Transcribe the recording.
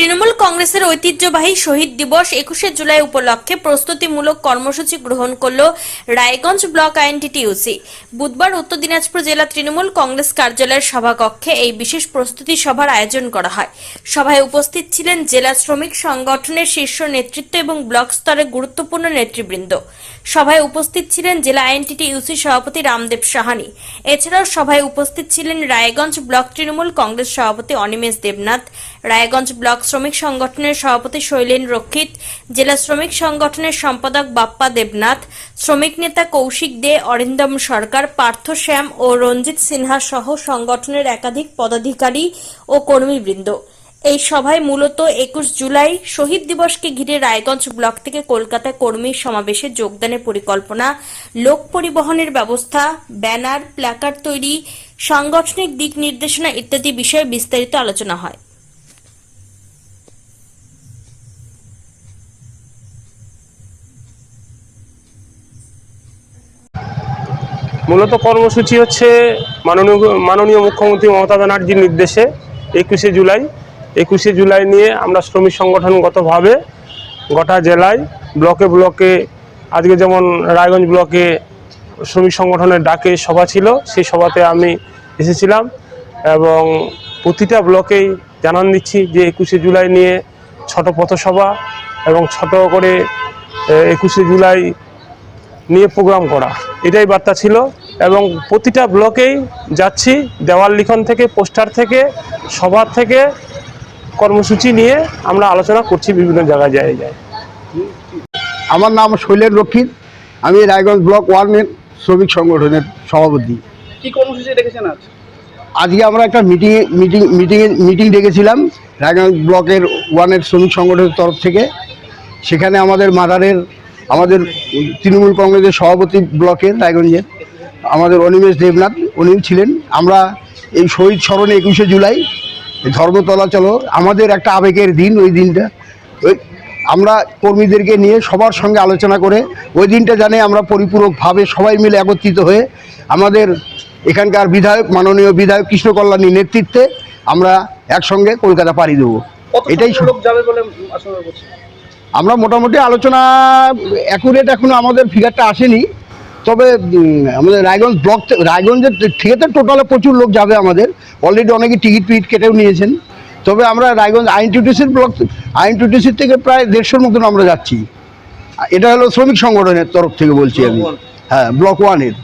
তৃণমূল কংগ্রেসের ঐতিহ্যবাহী শহীদ দিবস একুশে জুলাই উপলক্ষে প্রস্তুতিমূলক কর্মসূচি গ্রহণ করল রায়গঞ্জ ব্লক আইএনটিটিউসি। বুধবার উত্তর দিনাজপুর জেলা তৃণমূল কংগ্রেস কার্যালয়ের সভাকক্ষে এই বিশেষ প্রস্তুতি সভার আয়োজন করা হয়। সভায় উপস্থিত ছিলেন জেলা শ্রমিক সংগঠনের শীর্ষ নেতৃত্ব এবং ব্লক স্তরে গুরুত্বপূর্ণ নেতৃবৃন্দ। সভায় উপস্থিত ছিলেন জেলা আইএনটিটিউসি সভাপতি রামদেব সাহানি। এছাড়াও সভায় উপস্থিত ছিলেন রায়গঞ্জ ব্লক তৃণমূল কংগ্রেস সভাপতি অনিমেষ দেবনাথ, রায়গঞ্জ ব্লক শ্রমিক সংগঠনের সভাপতি শৈলেন রক্ষিত, জেলা শ্রমিক সংগঠনের সম্পাদক বাপ্পা দেবনাথ, শ্রমিক নেতা কৌশিক দে, অরিন্দম সরকার, পার্থ শ্যাম ও রঞ্জিত সিনহা সহ সংগঠনের একাধিক পদাধিকারী ও কর্মীবৃন্দ। এই সভায় মূলত একুশ জুলাই শহীদ দিবসকে ঘিরে রায়গঞ্জ ব্লক থেকে কলকাতা কর্মী সমাবেশে যোগদানের পরিকল্পনা, লোক পরিবহনের ব্যবস্থা, ব্যানার, প্ল্যাকার্ড তৈরি, সাংগঠনিক দিক নির্দেশনা ইত্যাদি বিষয়ে বিস্তারিত আলোচনা হয়। মূলত কর্মসূচি হচ্ছে মাননীয় মাননীয় মুখ্যমন্ত্রী মমতা ব্যানার্জির নির্দেশে একুশে জুলাই। একুশে জুলাই নিয়ে আমরা শ্রমিক সংগঠনগতভাবে গোটা জেলায় ব্লকে ব্লকে, আজকে যেমন রায়গঞ্জ ব্লকে শ্রমিক সংগঠনের ডাকে সভা ছিল, সেই সভাতে আমি এসেছিলাম এবং প্রতিটা ব্লকেই জানান দিচ্ছি যে একুশে জুলাই নিয়ে ছোট পথসভা এবং ছোট করে একুশে জুলাই নিয়ে প্রোগ্রাম করা। এটাই বার্তা ছিল এবং প্রতিটা ব্লকেই যাচ্ছি দেওয়াল লিখন থেকে পোস্টার থেকে সভা থেকে কর্মসূচি নিয়ে আমরা আলোচনা করছি বিভিন্ন জায়গায় জায়গায় আমার নাম শৈলেন রক্ষিত। আমি রায়গঞ্জ ব্লক ওয়ানের শ্রমিক সংগঠনের সভাপতি। কি কর্মসূচি রেখেছেন আজ? আজকে আমরা একটা মিটিং মিটিং মিটিংয়ে মিটিং ডেকেছিলাম রায়গঞ্জ ব্লকের ওয়ানের শ্রমিক সংগঠনের তরফ থেকে। সেখানে আমাদের মাদারের আমাদের তৃণমূল কংগ্রেসের সভাপতি ব্লকের রায়গঞ্জের আমাদের অনিমেষ দেবনাথ উনি ছিলেন। আমরা এই শহীদ স্মরণে একুশে জুলাই ধর্মতলা চলো আমাদের একটা আবেগের দিন ওই দিনটা। ওই আমরা কর্মীদেরকে নিয়ে সবার সঙ্গে আলোচনা করে ওই দিনটা জানে আমরা পরিপূরকভাবে সবাই মিলে একত্রিত হয়ে আমাদের এখানকার বিধায়ক মাননীয় বিধায়ক কৃষ্ণ কল্যাণীর নেতৃত্বে আমরা একসঙ্গে কলকাতা পাড়ি দেবো। এটাই যাবে বলে আশা করছি আমরা মোটামুটি আলোচনা অ্যাকুরেট এখনও আমাদের ফিগারটা আসেনি। তবে আমাদের রায়গঞ্জ ব্লক রায়গঞ্জের থেকে তো টোটালে প্রচুর লোক যাবে আমাদের। অলরেডি অনেকে টিকিট ফিকিট কেটেও নিয়েছেন। তবে আমরা রায়গঞ্জ আইন টুটিসির ব্লক আইন টুটিসির থেকে প্রায় দেড়শোর মতন আমরা যাচ্ছি। এটা হলো শ্রমিক সংগঠনের তরফ থেকে বলছি আমি। হ্যাঁ ব্লক ওয়ানের